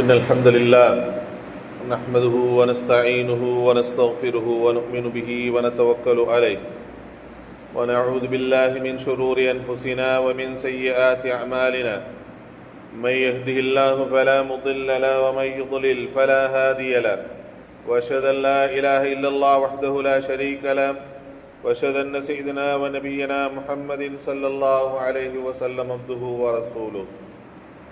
إن الحمد لله نحمده ونستعينه ونستغفره ونؤمن به ونتوكل عليه. ونعوذ بالله من شرور أنفسنا ومن سيئات أعمالنا. من يهده الله فلا مضل له ومن يضلل فلا هادي له. وأشهد أن لا إله إلا الله وحده لا شريك له. وأشهد أن سيدنا ونبينا محمد صلى الله عليه وسلم عبده ورسوله.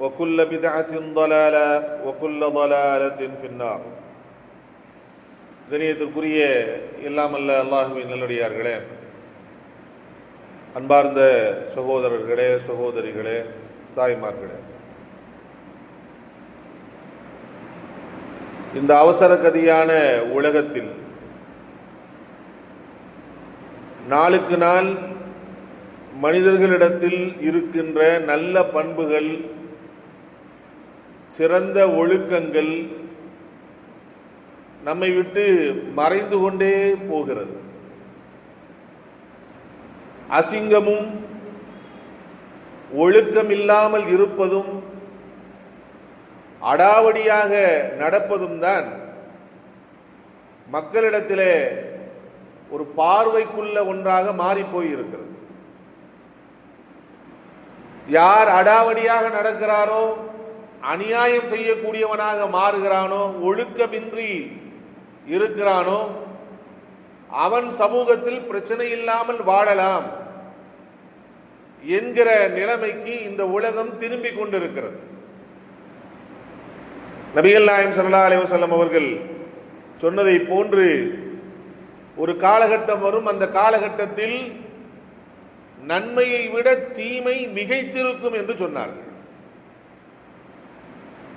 وكل بدعة ضلالة وكل ضلالة في النار கணியத்திற்குரிய இல்லாமல்ல அல்லாஹுவின் நல்லடியார்களே அன்பார்ந்த சகோதரர்களே சகோதரிகளே தாய்மார்களே இந்த அவசர கதியான உலகத்தில் நாளுக்கு நாள் மனிதர்களிடத்தில் இருக்கின்ற நல்ல பண்புகள் சிறந்த ஒழுக்கங்கள் நம்மை விட்டு மறைந்து கொண்டே போகிறது. அசிங்கமும் ஒழுக்கம் இல்லாமல் இருப்பதும் அடாவடியாக நடப்பதும் தான் மக்களிடத்திலே ஒரு பார்வைக்குள்ள ஒன்றாக மாறிப்போய் இருக்கிறது யார் அடாவடியாக நடக்கிறாரோ அநியாயம் செய்யக்கூடியவனாக மாறுகிறானோ ஒழுக்கமின்றி இருக்கிறானோ அவன் சமூகத்தில் பிரச்சனை இல்லாமல் வாழலாம் என்கிற நிலைமைக்கு இந்த உலகம் திரும்பிக் கொண்டிருக்கிறது. நபிகள் நாயம் சல்லா அலைவசல்லம் அவர்கள் சொன்னதை போன்று ஒரு காலகட்டம் வரும். அந்த காலகட்டத்தில் நன்மையை விட தீமை மிகைத்திருக்கும் என்று சொன்னார்கள்.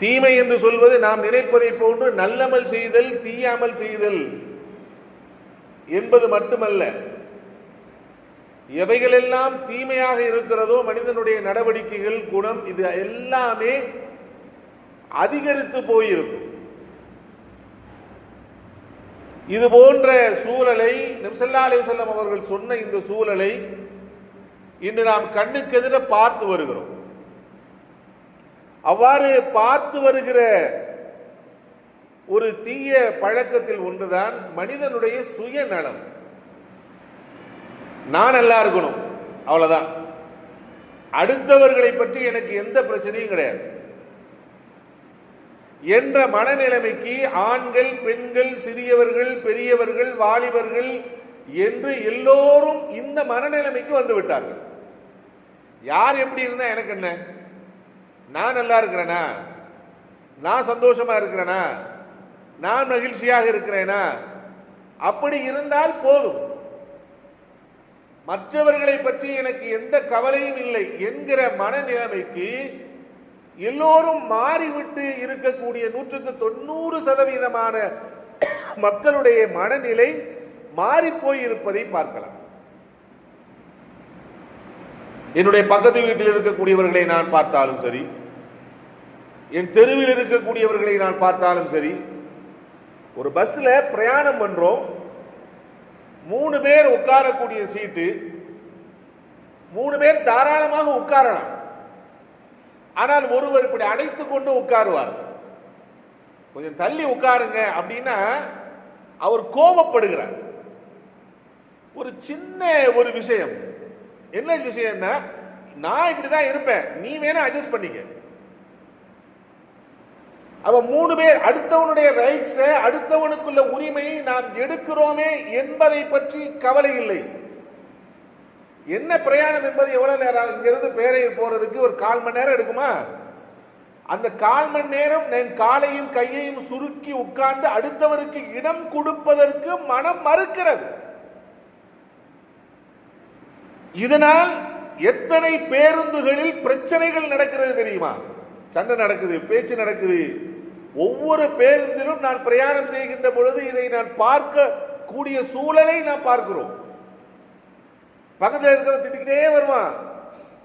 தீமை என்று சொல்வது நாம் நினைப்பதை போன்று நல்லமல் செய்தல் தீயாமல் செய்தல் என்பது மட்டுமல்ல. எவைகளெல்லாம் தீமையாக இருக்கிறதோ மனிதனுடைய நடவடிக்கைகள் குணம் இது எல்லாமே அதிகரித்து போயிருக்கும். இது போன்ற சூழலை நிம்சல்லா அலிவசல்லம் அவர்கள் சொன்ன இந்த சூழலை இன்று நாம் கண்ணுக்கெதிர பார்த்து வருகிறோம். அவ்வாறு பார்த்து வருகிற ஒரு தீய பழக்கத்தில் ஒன்றுதான் மனிதனுடைய சுயநலம். நான் நல்லா இருக்கணும் அவ்வளவுதான். அடுத்தவர்களை பற்றி எனக்கு எந்த பிரச்சனையும் கிடையாது. என்ற மனநிலைமைக்கு ஆண்கள் பெண்கள் சிறியவர்கள் பெரியவர்கள் வாலிபர்கள் என்று எல்லோரும் இந்த மனநிலைமைக்கு வந்து விட்டார்கள் யார் எப்படி இருந்தா எனக்கு என்ன? நான் நல்லா இருக்கிறேனா? நான் சந்தோஷமா இருக்கிறேனா? நான் மகிழ்ச்சியாக இருக்கிறேனா? அப்படி இருந்தால் போதும். மற்றவர்களை பற்றி எனக்கு எந்த கவலையும் இல்லை என்கிற மனநிலைமைக்கு எல்லோரும் மாறிவிட்டு இருக்கக்கூடிய நூற்றுக்கு தொண்ணூறு சதவீதமான மக்களுடைய மனநிலை மாறி இருப்பதை பார்க்கலாம். என்னுடைய பக்கத்து வீட்டில் இருக்கக்கூடியவர்களை நான் பார்த்தாலும் சரி என் தெருவில் இருக்கக்கூடியவர்களை நான் பார்த்தாலும் சரி ஒரு பஸ்ஸில் பிரயாணம் பண்ணுறோம் மூணு பேர் உட்காரக்கூடிய சீட்டு மூணு பேர் தாராளமாக உட்காரலாம். ஆனால் ஒருவர் இப்படி அடைத்து கொண்டு உட்காருவார். கொஞ்சம் தள்ளி உட்காருங்க அப்படின்னா அவர் கோபப்படுகிறார். ஒரு சின்ன ஒரு விஷயம். என்ன விஷயம்னா நான் இப்படி தான் இருப்பேன். நீ வேணா அட்ஜஸ்ட் பண்ணிக்க. அவள் மூணு பேர் அடுத்தவனுடைய ரைட்ஸை அடுத்தவனுக்குள்ள உரிமையை நாம் எடுக்கிறோமே என்பதை பற்றி கவலை இல்லை. என்ன பிரயாணம் என்பது எவ்வளவு நேரம் இங்கிருந்து பேரையில் போறதுக்கு ஒரு கால் மணி நேரம் எடுக்குமா? அந்த கால் மணி நேரம் என் காலையும் கையையும் சுருக்கி உட்கார்ந்து அடுத்தவருக்கு இடம் கொடுப்பதற்கு மனம் மறுக்கிறது. இதனால் எத்தனை பேருந்துகளில் பிரச்சனைகள் நடக்கிறது தெரியுமா? சண்டை நடக்குது பேச்சு நடக்குது ஒவ்வொரு பேருந்திலும் நான் பிரயாணம் செய்கின்ற பொழுது இதை நான் பார்க்க கூடிய சூழலை நாம் பார்க்கிறோம். பக்கத்தில் இருக்கிறவன் திட்டிக்கிட்டே வருவான்.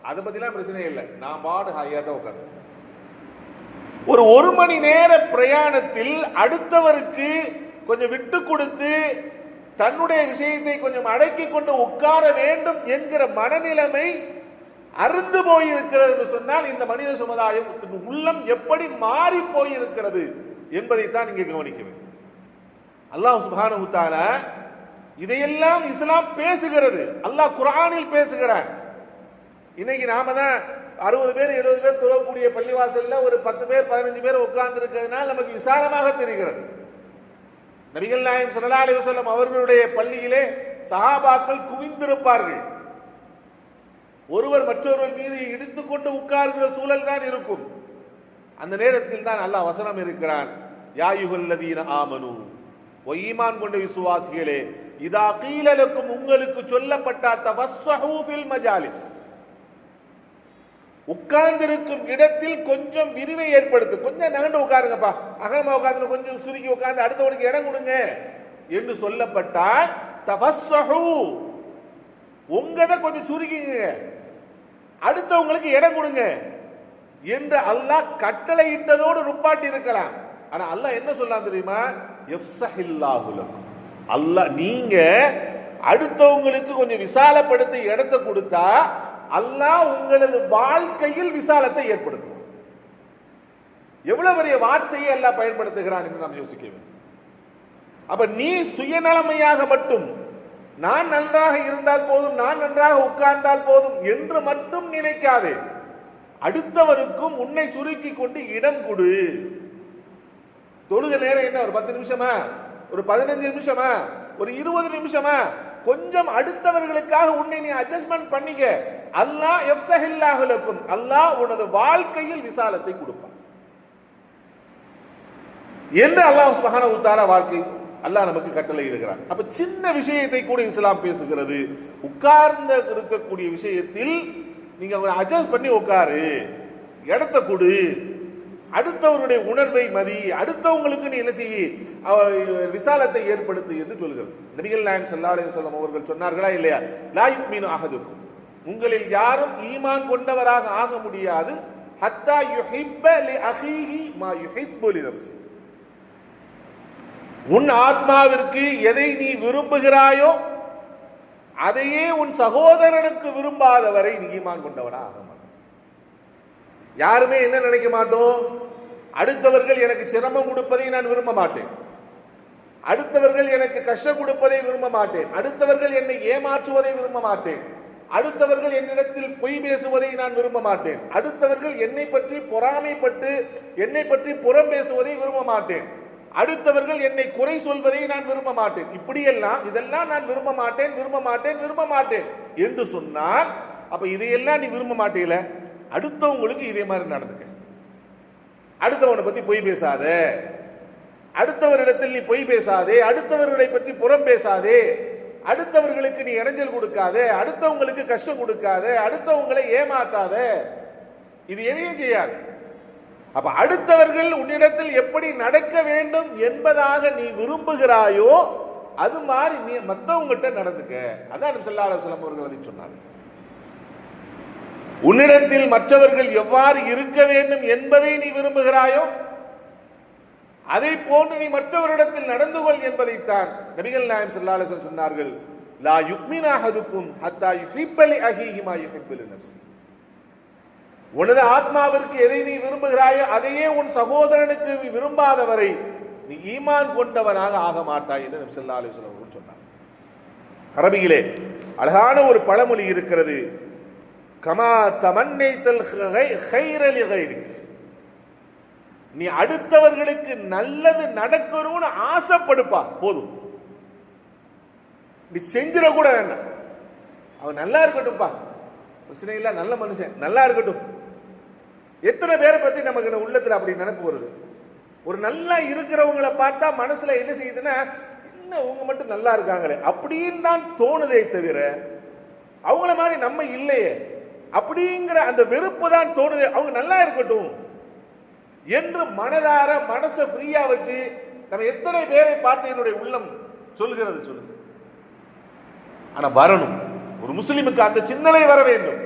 அதை பத்திலாம் பிரச்சனை இல்லை. நான் பாடு ஹையாக தான் உட்காந்து ஒரு ஒரு மணி நேர பிரயாணத்தில் அடுத்தவருக்கு கொஞ்சம் விட்டு கொடுத்து தன்னுடைய விஷயத்தை கொஞ்சம் அடக்கி கொண்டு உட்கார வேண்டும் என்கிற மனநிலைமை அருந்து போயிருக்கிறது என்று சொன்னால் இந்த மனித சமுதாயம் உள்ளம் எப்படி மாறி போயிருக்கிறது என்பதைத்தான் இங்கே கவனிக்க வேண்டும். அல்லாஹ் சுப்ஹானஹு இதையெல்லாம் இஸ்லாம் பேசுகிறது. அல்லாஹ் குரானில் பேசுகிறார். இன்னைக்கு நாம தான் அறுபது பேர் எழுபது பேர் துறவக்கூடிய பள்ளிவாசல்ல ஒரு பத்து பேர் பதினஞ்சு பேர் உட்கார்ந்து இருக்கிறதுனால நமக்கு விசாலமாக தெரிகிறது. நபிகள் நாயம் ஸல்லல்லாஹு அலைஹி அவர்களுடைய பள்ளியிலே சஹாபாக்கள் குவிந்திருப்பார்கள். ஒருவர் மற்றொருவர் மீது இடித்துக்கொண்டு உட்கார்கிற சூழல் தான் இருக்கும். அந்த நேரத்தில் தான் அல்லாஹ் வசனம் இருக்கிறான். யாயுகல்லதீன ஆமனு. ஒய்மான் கொண்ட விசுவாசிகளே இதா கீழலுக்கும் உங்களுக்கு சொல்லப்பட்ட தவஸ்ஸஹூ ஃபில் மஜாலிஸ். உட்கார்ந்திருக்கும் இடத்தில் கொஞ்சம் விரிவை ஏற்படுத்து. கொஞ்சம் நகண்டு உட்காருங்கப்பா. அகலமா உட்கார்ந்து கொஞ்சம் சுருக்கி உட்கார்ந்து அடுத்தவனுக்கு இடம் கொடுங்க என்று சொல்லப்பட்டால் தவஸ்ஸஹூ. உங்கதை கொஞ்சம் சுருக்கிங்க அடுத்தவங்களுக்கு இடம் கொடுங்க. என்று அல்லாஹ் கட்டளை இட்டதோடு ருப்பாட்டி இருக்கலாம். ஆனா அல்லாஹ் என்ன சொல்லலாம் தெரியுமா? எஃப்சஹில்லாஹு அல்லாஹ் நீங்க அடுத்தவங்களுக்கு கொஞ்சம் விசாலப்படுத்தி இடத்தை கொடுத்தா அல்லாஹ் உங்களது வாழ்க்கையில் விசாலத்தை ஏற்படுத்தும் எவ்வளவு பெரிய வார்த்தையை எல்லாம் பயன்படுத்துகிறான் என்று நாம் யோசிக்க வேண்டும். அப்ப நீ சுயநலமையாக மட்டும் நான் நன்றாக இருந்தால் போதும் நான் நன்றாக உட்கார்ந்தால் போதும் என்று மட்டும் நினைக்காதே. அடுத்தவருக்கும் உன்னை சுருக்கி கொண்டு இடம் கொடு. தொழுக நேரம் என்ன ஒரு பத்து நிமிஷமா? ஒரு பதினஞ்சு நிமிஷமா? ஒரு இருபது நிமிஷமா? கொஞ்சம் அடுத்தவர்களுக்காக உன்னை நீ அட்ஜஸ்ட்மெண்ட் பண்ணிக்க. அல்லாஹ் எஃப்சஹில்லாஹுலக்கும் அல்லாஹ் உனது வாழ்க்கையில் விசாலத்தை கொடுப்பான். என்று அல்லாஹ் சுபஹானஹு தஆலா வாழ்க்கை அல்லாஹ் நமக்கு கட்டளை இருக்கிறான். அப்ப சின்ன விஷயத்தை கூட இஸ்லாம் பேசுகிறது. உட்கார்ந்து இருக்கக்கூடிய விஷயத்தில் நீங்க அட்ஜஸ்ட் பண்ணி உட்காரு. இடத்த கொடு. அடுத்தவருடைய உணர்வை மதி. அடுத்தவங்களுக்கு நீ என்ன செய்ய? விசாலத்தை ஏற்படுத்து என்று சொல்கிறது. நபிகள் நாயம் சல்லா அலி அவர்கள் சொன்னார்களா இல்லையா? லாயுக் மீன் ஆகதுக்கும் உங்களில் யாரும் ஈமான் கொண்டவராக ஆக முடியாது. ஹத்தா யுஹிப்ப லி அஹீஹி மா யுஹிப்பு லி நப்சி உன் ஆத்மாவிற்கு எதை நீ விரும்புகிறாயோ அதையே உன் சகோதரனுக்கு விரும்பாதவரை நீ ஈமான் கொண்டவனா ஆக மாட்டான் யாருமே என்ன நினைக்க மாட்டோம்? அடுத்தவர்கள் எனக்கு சிரமம் கொடுப்பதை நான் விரும்ப மாட்டேன். அடுத்தவர்கள் எனக்கு கஷ்டம் கொடுப்பதை விரும்ப மாட்டேன். அடுத்தவர்கள் என்னை ஏமாற்றுவதை விரும்ப மாட்டேன். அடுத்தவர்கள் என்னிடத்தில் பொய் பேசுவதை நான் விரும்ப மாட்டேன். அடுத்தவர்கள் என்னை பற்றி பொறாமைப்பட்டு என்னை பற்றி புறம் பேசுவதை விரும்ப மாட்டேன். அடுத்தவர்கள் என்னை குறை சொல்வதை நான் விரும்ப மாட்டேன். இப்படியெல்லாம் இதெல்லாம் நான் விரும்ப மாட்டேன் விரும்ப மாட்டேன் விரும்ப மாட்டேன் என்று சொன்னால் அப்ப இதையெல்லாம் நீ விரும்ப மாட்டேல? அடுத்தவங்களுக்கு இதே மாதிரி நடந்துக்க. அடுத்தவனை பத்தி பொய் பேசாத. அடுத்தவரிடத்தில் நீ பொய் பேசாதே. அடுத்தவர்களை பற்றி புறம் பேசாதே. அடுத்தவர்களுக்கு நீ இடைஞ்சல் கொடுக்காதே. அடுத்தவங்களுக்கு கஷ்டம் கொடுக்காத. அடுத்தவங்களை ஏமாத்தாத. இது எதையும் செய்யாது. அப்ப அடுத்தவர்கள் உன்னிடத்தில் எப்படி நடக்க வேண்டும் என்பதாக நீ விரும்புகிறாயோ அது மாதிரி நீ மற்றவங்ககிட்ட நடந்துக்க. அதான் செல்லாத அலைஹி அவர்கள் அதை சொன்னாங்க. உன்னிடத்தில் மற்றவர்கள் எவ்வாறு இருக்க வேண்டும் என்பதை நீ விரும்புகிறாயோ அதை போன்று நீ மற்றவரிடத்தில் நடந்து கொள் என்பதைத்தான் நபிகள் நாயம் செல்லாலசன் சொன்னார்கள். லா யுக்மினாக இருக்கும் ஹத்தா யுஹிப்பலி அஹிஹிமா யுஹிப்பலி மா உனது ஆத்மாவிற்கு எதை நீ விரும்புகிறாயோ அதையே உன் சகோதரனுக்கு நீ விரும்பாதவரை நீ ஈமான் கொண்டவனாக ஆக மாட்டாய் என்று நபி ஸல்லல்லாஹு சொன்னார் அரபியிலே அழகான ஒரு பழமொழி இருக்கிறது. கமா தமன்னைத்தல் ஹைரலி கைரிக் நீ அடுத்தவர்களுக்கு நல்லது நடக்கணும்னு ஆசைப்படுப்பா போதும். நீ செஞ்சிட கூட வேண்டாம். அவன் நல்லா இருக்கட்டும்ப்பா பிரச்சனை இல்லை நல்ல மனுஷன் நல்லா இருக்கட்டும். எத்தனை பேரை பற்றி நமக்கு உள்ளத்தில் அப்படி நினப்பு வருது? ஒரு நல்லா இருக்கிறவங்கள பார்த்தா மனசில் என்ன செய்யுதுன்னா இன்னும் அவங்க மட்டும் நல்லா இருக்காங்களே. அப்படின்னு தான் தோணுதே தவிர அவங்கள மாதிரி நம்ம இல்லையே. அப்படிங்கிற அந்த வெறுப்பு தான் தோணுது அவங்க நல்லா இருக்கட்டும் என்று மனதார மனசை ஃப்ரீயாக வச்சு நம்ம எத்தனை பேரை பார்த்து என்னுடைய உள்ளம் சொல்லுகிறது சொல்லுங்க. ஆனால் வரணும். ஒரு முஸ்லீமுக்கு அந்த சிந்தனை வர வேண்டும்.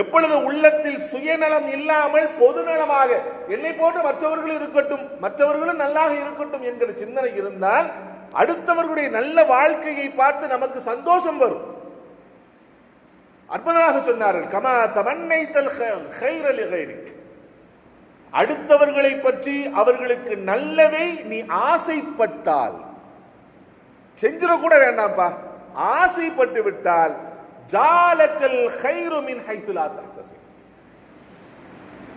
எப்பொழுது உள்ளத்தில் சுயநலம் இல்லாமல் பொதுநலமாக என்னை போன்று மற்றவர்கள் இருக்கட்டும் மற்றவர்களும் நல்லாக இருக்கட்டும் என்கிற சிந்தனை இருந்தால் அடுத்தவர்களுடைய நல்ல வாழ்க்கையை பார்த்து நமக்கு சந்தோஷம் வரும். அற்புதமாக சொன்னார்கள் கமா தமன்னைத்தல் கைரலி கைரிக். அடுத்தவர்களை பற்றி அவர்களுக்கு நல்லதை நீ ஆசைப்பட்டால் செஞ்சிட கூட வேண்டாம்ப்பா. ஆசைப்பட்டு விட்டால் ஜாலக்கல் ஹைரு மின் ஹைத்துலா தஹ்தசி.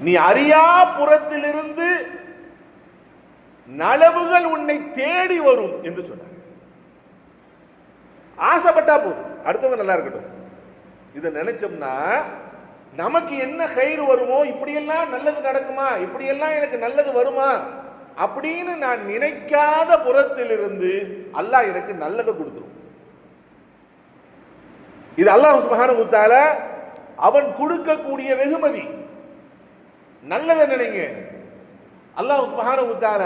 நீ அறியா புறத்திலிருந்து நலவுகள் உன்னை தேடி வரும் என்று சொன்னார். ஆசைப்பட்டா போதும். அடுத்தவங்க நல்லா இருக்கட்டும். இதை நினைச்சோம்னா நமக்கு என்ன கயிறு வருமோ இப்படியெல்லாம் நல்லது நடக்குமா இப்படியெல்லாம் எனக்கு நல்லது வருமா அப்படின்னு நான் நினைக்காத புறத்திலிருந்து அல்லாஹ் எனக்கு நல்லதை கொடுத்துரும். இது அல்லாஹ் சுபஹானஹு தஆல அவன் கொடுக்கக்கூடிய வெகுமதி. நல்லதை நினைங்க. அல்லாஹ் சுபஹானஹு தஆல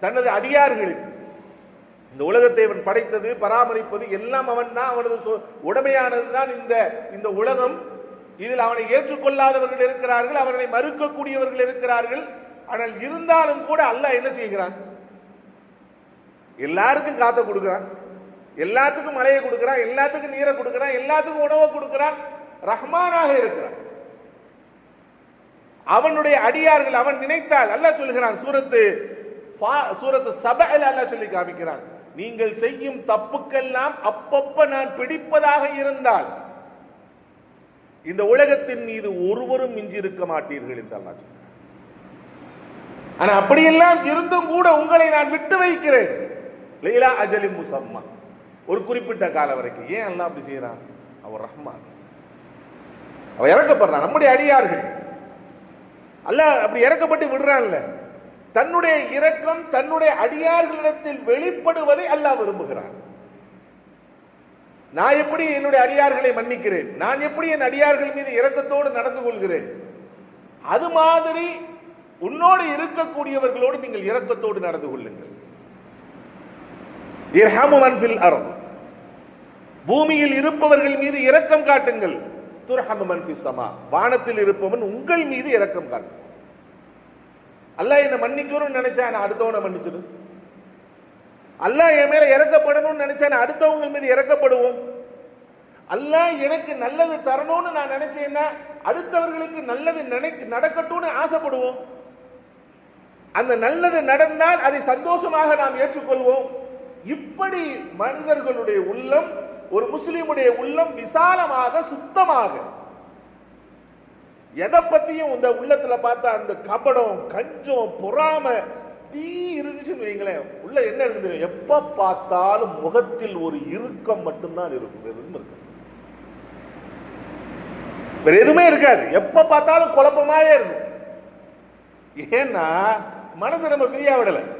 தனது அடியார்களுக்கு இந்த உலகத்தை அவன் படைத்தது பராமரிப்பது எல்லாம் அவன் தான் அவனது சொ- தான் இந்த இந்த உலகம். இதில் அவனை ஏற்றுக்கொள்ளாதவர்கள் இருக்கிறார்கள் அவர்களை மறுக்கக்கூடியவர்கள் இருக்கிறார்கள். ஆனால் இருந்தாலும் கூட அல்லாஹ் என்ன செய்கிறான்? எல்லாருக்கும் காத்த கொடுக்கிறான். எல்லாத்துக்கும் மழையை கொடுக்கிறான் எல்லாத்துக்கும் நீரை கொடுக்கிறான் எல்லாத்துக்கும் உணவை கொடுக்கிறான் ரஹ்மானாக இருக்கிறான். அவனுடைய அடியார்கள் அவன் நினைத்தால் அல்லாஹ் சொல்கிறான் சூரத்து ஃபா- சூரத்து சபையில் அல்லாஹ் சொல்லி காமிக்கிறான் நீங்கள் செய்யும் தப்புக்கெல்லாம் அப்பப்ப நான் பிடிப்பதாக இருந்தால் இந்த உலகத்தின் மீது ஒருவரும் மிஞ்சி இருக்க மாட்டீர்கள் என்று அல்லாஹ் சொல்கிறான். ஆனா அப்படியெல்லாம் இருந்தும் கூட உங்களை நான் விட்டு வைக்கிறேன். லீலா அஜலி முசம்மா. ஒரு குறிப்பிட்ட காலம் வரைக்கும். ஏன் எல்லாம் அப்படி செய்யறான் அவர் ரஹ்மான். அவன் இறக்கப்படுறான். நம்முடைய அடியார்கள். அல்ல அப்படி இறக்கப்பட்டு விடுறான்ல. தன்னுடைய இரக்கம் தன்னுடைய அடியார்களிடத்தில் வெளிப்படுவதை அல்லாஹ் விரும்புகிறான். நான் எப்படி என்னுடைய அடியார்களை மன்னிக்கிறேன்? நான் எப்படி என் அடியார்கள் மீது இரக்கத்தோடு நடந்து கொள்கிறேன்? அது மாதிரி உன்னோடு இருக்கக்கூடியவர்களோடு நீங்கள் இரக்கத்தோடு நடந்து கொள்ளுங்கள். இர்ஹமு ஃபில் பூமியில் இருப்பவர்கள் மீது இரக்கம் காட்டுங்கள். துர்ஹமு சமா. வானத்தில் இருப்பவன் உங்கள் மீது இரக்கம் காட்டும் அல்லாஹ் என்னை மன்னிக்கணும்னு நினைச்சா நான் அடுத்தவனை மன்னிச்சிடு. அல்லாஹ் என் மேல இறக்கப்படணும்னு நினைச்சா நான் அடுத்தவங்க மீது இறக்கப்படுவோம். அல்லாஹ் எனக்கு நல்லது தரணும்னு நான் நினைச்சேன்னா அடுத்தவர்களுக்கு நல்லது நினைக்க நடக்கட்டும்னு ஆசைப்படுவோம். அந்த நல்லது நடந்தால் அதை சந்தோஷமாக நாம் ஏற்றுக்கொள்வோம். இப்படி மனிதர்களுடைய உள்ளம் ஒரு முஸ்லீமுடைய உள்ளம் விசாலமாக சுத்தமாக. எதை பத்தியும் இந்த உள்ளத்துல பார்த்தா அந்த கபடம் கஞ்சம் பொறாம தீ இருந்துச்சுன்னு வைங்களேன். உள்ள என்ன இருக்குது? எப்ப பார்த்தாலும் முகத்தில் ஒரு இறுக்கம் மட்டும்தான் இருக்கும். வேற எதுவும் வேற எதுவுமே இருக்காது. எப்ப பார்த்தாலும் குழப்பமாவே இருக்கும். ஏன்னா மனசை நம்ம ஃப்ரீயா விடலை.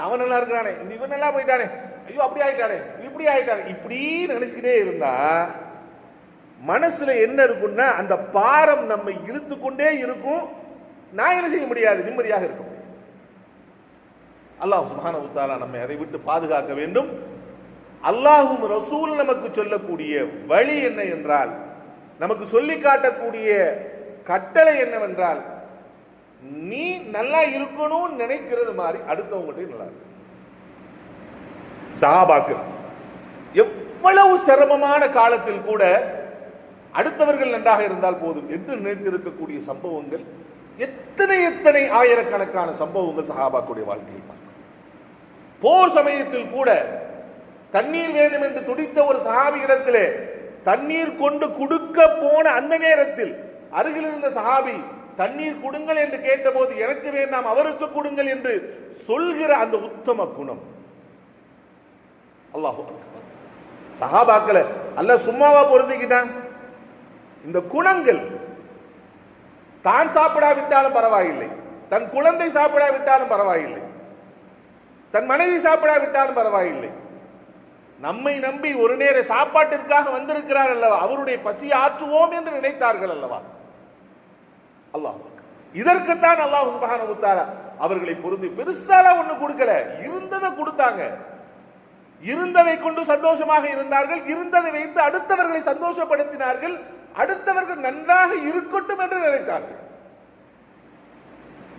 அவன் நல்லா இருக்கிறானே. இந்த இவன் நல்லா போயிட்டானே. ஐயோ அப்படி ஆயிட்டானே. இப்படி ஆயிட்டானே. இப்படி நினைச்சுக்கிட்டே இருந்தா மனசுல என்ன இருக்கும்னா அந்த பாரம் நம்மை இழுத்து கொண்டே இருக்கும். நான் என்ன செய்ய முடியாது? நிம்மதியாக இருக்க முடியாது. அல்லாஹ் சுமான உத்தாலா நம்மை அதை விட்டு பாதுகாக்க வேண்டும். அல்லாஹும் ரசூல் நமக்கு சொல்லக்கூடிய வழி என்ன என்றால் நமக்கு சொல்லி காட்டக்கூடிய கட்டளை என்னவென்றால் நீ நல்லா இருக்கணும்னு நினைக்கிறது மாதிரி அடுத்தவங்ககிட்ட நல்லா இருக்கு. சஹாபாக்கள் எவ்வளவு சிரமமான காலத்தில் கூட அடுத்தவர்கள் நன்றாக இருந்தால் போதும் என்று நினைத்திருக்கக்கூடிய சம்பவங்கள் எத்தனை எத்தனை ஆயிரக்கணக்கான சம்பவங்கள் சஹாபாக்குடைய வாழ்க்கையில் பார்க்கும் போர் சமயத்தில் கூட தண்ணீர் வேண்டும் என்று துடித்த ஒரு சஹாபியிடத்திலே தண்ணீர் கொண்டு கொடுக்க போன அந்த நேரத்தில் அருகில் இருந்த சஹாபி தண்ணீர் கொடுங்கள் என்று கேட்டபோது எனக்கு வேண்டாம் அவருக்கு கொடுங்கள் என்று சொல்கிற அந்த உத்தம குணம். அல்லாஹ் சஹாபாக்கள அல்ல சும்மாவா பொருந்திக்கிட்டான்? இந்த குணங்கள் தான் சாப்பிடாவிட்டாலும் பரவாயில்லை தன் குழந்தை சாப்பிடாவிட்டாலும் பரவாயில்லை தன் மனைவி சாப்பிடாவிட்டாலும் பரவாயில்லை. நம்மை நம்பி ஒரு நேர சாப்பாட்டிற்காக வந்திருக்கிறார் அல்லவா? அவருடைய பசி ஆற்றுவோம் என்று நினைத்தார்கள் அல்லவா? அல்லாஹ் இதற்குத்தான் அல்லாஹ் சுபஹான தஆலா அவர்களை பொருந்து பெருசால ஒண்ணு கொடுக்கல. இருந்ததை கொடுத்தாங்க. இருந்ததை கொண்டு சந்தோஷமாக இருந்தார்கள். இருந்ததை வைத்து அடுத்தவர்களை சந்தோஷப்படுத்தினார்கள். அடுத்தவர்கள் நன்றாக இருக்கட்டும் என்று நினைத்தார்கள்.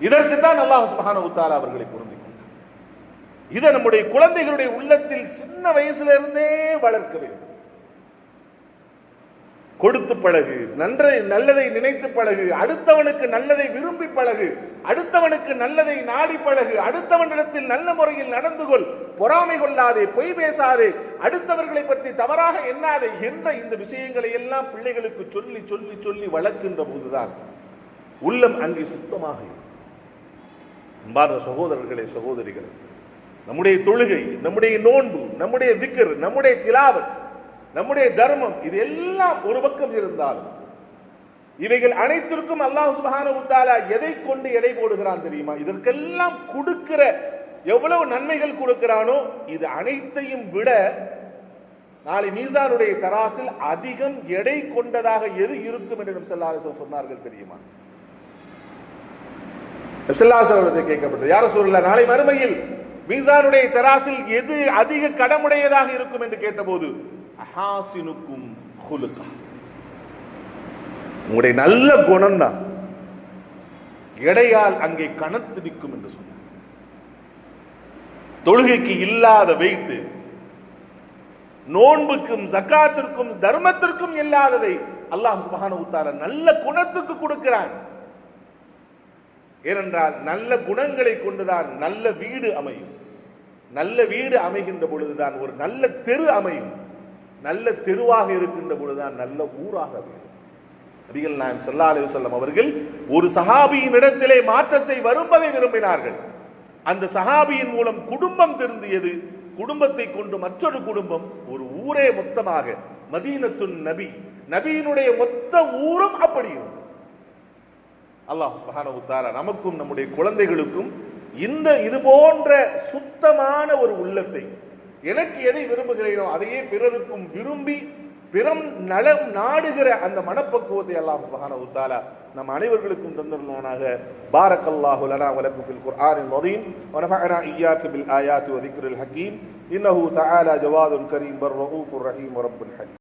இதற்குத்தான் அல்லாஹ் சுபஹான தஆலா அவர்களை பொருந்தி கொண்டார் இதை நம்முடைய குழந்தைகளுடைய உள்ளத்தில் சின்ன வயசுல இருந்தே வளர்க்க வேண்டும். கொடுத்து பழகு. நன்றை நல்லதை நினைத்து பழகு. அடுத்தவனுக்கு நல்லதை விரும்பி பழகு. அடுத்தவனுக்கு நல்லதை நாடி பழகு. அடுத்தவனிடத்தில் நல்ல முறையில் நடந்து கொள். பொறாமை கொள்ளாதே பொய் பேசாதே. அடுத்தவர்களை பற்றி தவறாக எண்ணாதே. என்ற இந்த விஷயங்களை எல்லாம் பிள்ளைகளுக்கு சொல்லி சொல்லி சொல்லி வளர்க்கின்ற போதுதான் உள்ளம் அங்கே சுத்தமாக இருக்கும். அன்பார்ந்த சகோதரர்களே சகோதரிகளே நம்முடைய தொழுகை நம்முடைய நோன்பு நம்முடைய திக்கர் நம்முடைய திலாவத் நம்முடைய தர்மம் இது எல்லாம் ஒரு பக்கம் இருந்தாலும் இவைகள் அனைத்திற்கும் அல்லாஹ் சுபஹான உத்தாலா எதை கொண்டு எடை போடுகிறான் தெரியுமா? இதற்கெல்லாம் கொடுக்கிற எவ்வளவு நன்மைகள் கொடுக்கிறானோ இது அனைத்தையும் விட நாளை மீசானுடைய தராசில் அதிகம் எடை கொண்டதாக எது இருக்கும் என்று நம் சொன்னார்கள் தெரியுமா? செல்லாசவரத்தை கேட்கப்பட்டது யார சொல்லல நாளை மறுமையில் மீசானுடைய தராசில் எது அதிக கடமுடையதாக இருக்கும்? என்று கேட்டபோது அஹாசினுக்கும் ஹுலுகா உங்களுடைய நல்ல குணம் தான் எடையால் அங்கே கனத்து நிற்கும் என்று சொன்னார். தொழுகைக்கு இல்லாத வைத்து நோன்புக்கும் ஜக்காத்திற்கும் தர்மத்திற்கும் இல்லாததை அல்லாஹ் சுபஹான உத்தார நல்ல குணத்துக்கு கொடுக்கிறான். ஏனென்றால் நல்ல குணங்களை கொண்டுதான் நல்ல வீடு அமையும். நல்ல வீடு அமைகின்ற பொழுதுதான் ஒரு நல்ல தெரு அமையும். நல்ல தெருவாக இருக்கின்ற பொழுதுதான் நல்ல ஊராக அமையும் நபிகள் நாயம் சல்லா அலி வஸல்லம் அவர்கள் ஒரு சஹாபியின் இடத்திலே மாற்றத்தை வரும்பதை விரும்பினார்கள். அந்த சஹாபியின் மூலம் குடும்பம் திருந்தியது குடும்பத்தை கொண்டு மற்றொரு குடும்பம் ஒரு ஊரே மொத்தமாக மதீனத்துன் நபி நபியினுடைய மொத்த ஊரும் அப்படி இருந்தது. அல்லாஹ் சுப்ஹானஹு உத்தாரா நமக்கும் நம்முடைய குழந்தைகளுக்கும் இந்த இது போன்ற சுத்தமான ஒரு உள்ளத்தை எனக்கு எதை விரும்புகிறேனோ அதையே பிறருக்கும் விரும்பி பிறம் நலம் நாடுகிற அந்த மனப்பக்குவத்தை அல்லாஹ் சுப்ஹானஹு தஆலா நம் அனைவர்களுக்கும் தந்தருளானாக பாரக்கல்லாஹு லனா வலக்கும் ஃபில் குர்ஆனில் அதீம் ونفعنا إياك بالآيات وذكر الحكيم إنه تعالى جواد كريم بر رؤوف رحيم ورب حليم